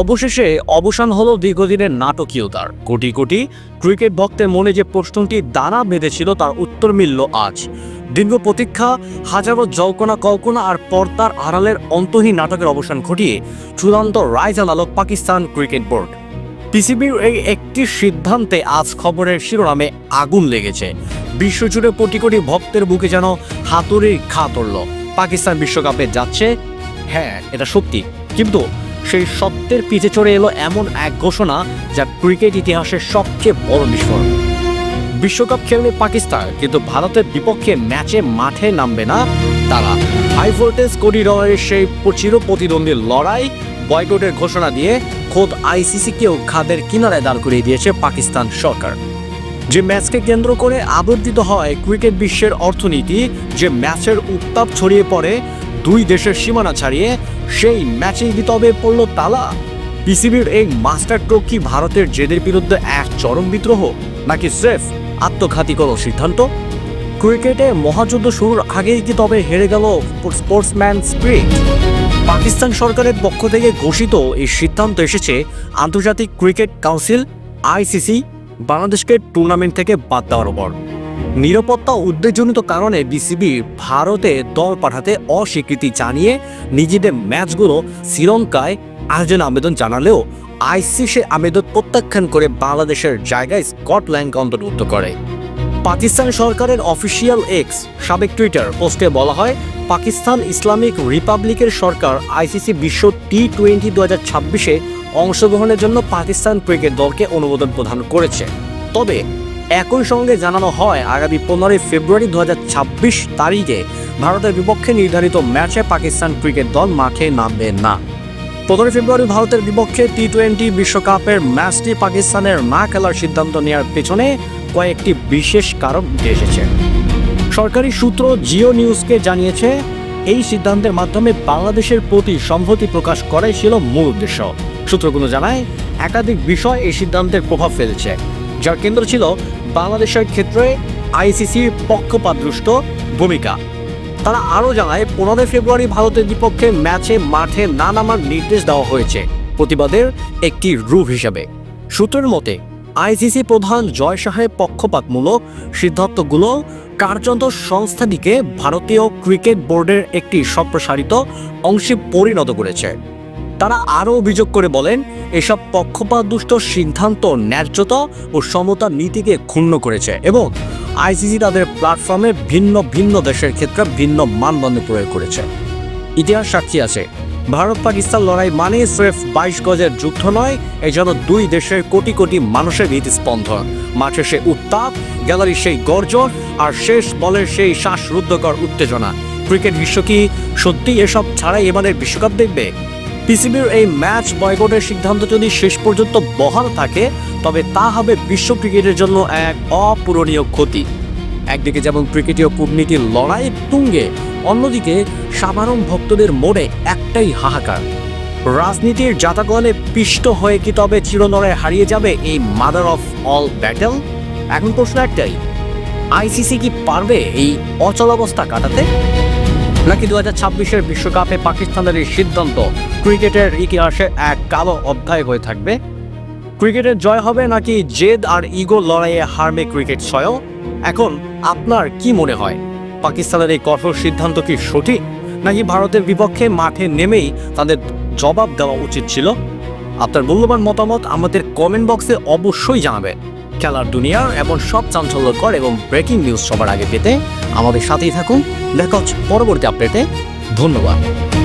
অবশেষে অবসান হলো দীর্ঘদিনের নাটকীয়তার। কোটি কোটি ক্রিকেট ভক্তের মনে যে প্রশ্নটি দানা বেঁধেছিল তার উত্তর মিলল আজ। দীর্ঘ প্রতীক্ষা, হাজারো জল্পনা, কল্পনা আর পর্দার আড়ালের অন্তহীন নাটকের অবসান ঘটিয়ে চূড়ান্ত রায় জানালো পাকিস্তান ক্রিকেট বোর্ড। পিসিবির এই একটি সিদ্ধান্তে আজ খবরের শিরোনামে আগুন লেগেছে। বিশ্বজুড়ে কোটি কোটি ভক্তের বুকে যেন হাতুড়ির খা তুলল। পাকিস্তান বিশ্বকাপে যাচ্ছে হ্যাঁ এটা সত্যি। কিন্তু সেই সত্যের পিছে চড়ে এলো এমন এক ঘোষণা যা ক্রিকেট ইতিহাসের সবচেয়ে বড় বিস্ফোরণ। বিশ্বকাপ খেলবে পাকিস্তান, কিন্তু ভারতের বিপক্ষে ম্যাচে মাঠে নামবে না তারা। হাই ভোল্টেজ করিডরের সেই চির প্রতিদ্বন্দ্বী লড়াই, বয়কটের ঘোষণা দিয়ে খোদ আইসিসিকেও খাদের কিনারায় দাঁড় করিয়ে দিয়েছে পাকিস্তান সরকার। যে ম্যাচকে কেন্দ্র করে আবর্তিত হয় ক্রিকেট বিশ্বের অর্থনীতি, যে ম্যাচের উত্তাপ ছড়িয়ে পড়ে দুই দেশের সীমানা ছাড়িয়ে সেই ম্যাচেই বিতবে পড়ল তালা। পিসিবির এই মাস্টার স্ট্রোক কি ভারতের জেদের বিরুদ্ধে এক চরম বিদ্রোহ, নাকি সেফ আত্মঘাতী কোনো সিদ্ধান্ত? ক্রিকেটে মহাযুদ্ধ শুরুর আগেই কি তবে হেরে গেল স্পোর্টসম্যান স্পিরিট? পাকিস্তান সরকারের পক্ষ থেকে ঘোষিত এই সিদ্ধান্ত এসেছে আন্তর্জাতিক ক্রিকেট কাউন্সিল, আইসিসি, বাংলাদেশকে টুর্নামেন্ট থেকে বাদ দেওয়ার পর নিরাপত্তা উদ্বেগজনিত কারণে বিসিবি ভারতে দল পাঠাতে অস্বীকৃতি জানিয়ে নিজেদের ম্যাচগুলো শ্রীলঙ্কায় আয়োজন আবেদন জানালেও আইসিসি আবেদন প্রত্যাখ্যান করে বাংলাদেশের জায়গায় স্কটল্যান্ডকে অন্তর্ভুক্ত করে। পাকিস্তান সরকারের অফিসিয়াল এক্স সাবেক টুইটার পোস্টে বলা হয়, পাকিস্তান ইসলামিক রিপাবলিকের সরকার আইসিসি বিশ্ব টি টোয়েন্টি দু হাজার ছাব্বিশে অংশগ্রহণের জন্য পাকিস্তান ক্রিকেট দলকে অনুমোদন প্রদান করেছে। তবে একই সঙ্গে জানানো হয়, আগামী পনেরোই ফেব্রুয়ারি দুহাজার ছাব্বিশ তারিখে ভারতের বিপক্ষে নির্ধারিত ম্যাচে পাকিস্তান ক্রিকেট দল মাঠে নামবে না। পনেরোই ফেব্রুয়ারি ভারতের বিপক্ষে টি টোয়েন্টি বিশ্বকাপের ম্যাচটি পাকিস্তানের না খেলার সিদ্ধান্ত নেওয়ার পেছনে কয়েকটি বিশেষ কারণ এসেছে। সরকারি সূত্র জিও নিউজকে জানিয়েছে, এই সিদ্ধান্তের মাধ্যমে বাংলাদেশের প্রতি সম্মতি প্রকাশ করাই ছিল মূল উদ্দেশ্য। সূত্রগুলো জানায়, একাধিক বিষয় এই সিদ্ধান্তের প্রভাব ফেলেছে। যার কেন্দ্র ছিল বাংলাদেশের ক্ষেত্রে আইসিসির পক্ষপাতদুষ্ট ভূমিকা। তারা আরও জানায়, পনেরোই ফেব্রুয়ারি ভারতের বিপক্ষে ম্যাচে মাঠে না নামার নির্দেশ দেওয়া হয়েছে। প্রতিবাদের একটি রূপ হিসাবে। সূত্রের মতে, আইসিসি প্রধান জয় শাহের পক্ষপাতমূলক সিদ্ধান্তগুলো কার্যন্ত সংস্থাটিকে ভারতীয় ক্রিকেট বোর্ডের একটি সম্প্রসারিত অংশে পরিণত করেছে। তারা আরও অভিযোগ করে বলেন, এসব পক্ষপাতদুষ্ট সিদ্ধান্ত ন্যায্যতা ও সমতা নীতিকে ক্ষুণ্ণ করেছে এবং আইসিসি তাদের প্ল্যাটফর্মে ভিন্ন ভিন্ন দেশের ক্ষেত্রে ভিন্ন মানদণ্ড প্রয়োগ করেছে। ইতিহাস সাক্ষী আছে, ভারত পাকিস্তান লড়াই মানে স্রেফ বাইশ গজের যুদ্ধ নয় এই যেন দুই দেশের কোটি কোটি মানুষের হৃদস্পন্দন। মাঠে সে উত্তাপ, গ্যালারির সেই গর্জন আর শেষ বলের সেই শ্বাসরুদ্ধকর উত্তেজনা। ক্রিকেট বিশ্ব কি সত্যি এসব ছাড়াই এবারের বিশ্বকাপ দেখবে? পিসিবির এই ম্যাচ বয়কটের সিদ্ধান্ত যদি শেষ পর্যন্ত বহাল থাকে, তবে তা হবে বিশ্ব ক্রিকেটের জন্য এক অপূরণীয় ক্ষতি। একদিকে যেমন ক্রিকেটীয় কূটনীতির লড়াই তুঙ্গে, অন্যদিকে সাধারণ ভক্তদের মোড়ে একটাই হাহাকার। রাজনীতির জাতাকলে পিষ্ট হয়ে কি তবে চিরনরে হারিয়ে যাবে এই মাদার অফ অল ব্যাটেল? এখন প্রশ্ন একটাই, আইসিসি কি পারবে এই অচলাবস্থা কাটাতে? নাকি দু হাজার ছাব্বিশের বিশ্বকাপে পাকিস্তানের এই সিদ্ধান্ত? ক্রিকেটের ইতিহাসে এক কালো অধ্যায় হয়ে থাকবে। ক্রিকেটের জয় হবে নাকি জেদ আর ইগো লড়াইয়ে হারবে ক্রিকেট স্বয়ং? এখন আপনার কি মনে হয়? পাকিস্তানের এই কঠোর সিদ্ধান্ত কি সঠিক? নাকি ভারতের বিপক্ষে মাঠে নেমেই তাদের জবাব দেওয়া উচিত ছিল? আপনার মূল্যবান মতামত আমাদের কমেন্ট বক্সে অবশ্যই জানাবেন। খেলার দুনিয়ার এবং সব চাঞ্চল্যকর এবং ব্রেকিং নিউজ সবার আগে পেতে আমাদের সাথেই থাকুন। দেখা হচ্ছে পরবর্তী আপডেটে ধন্যবাদ।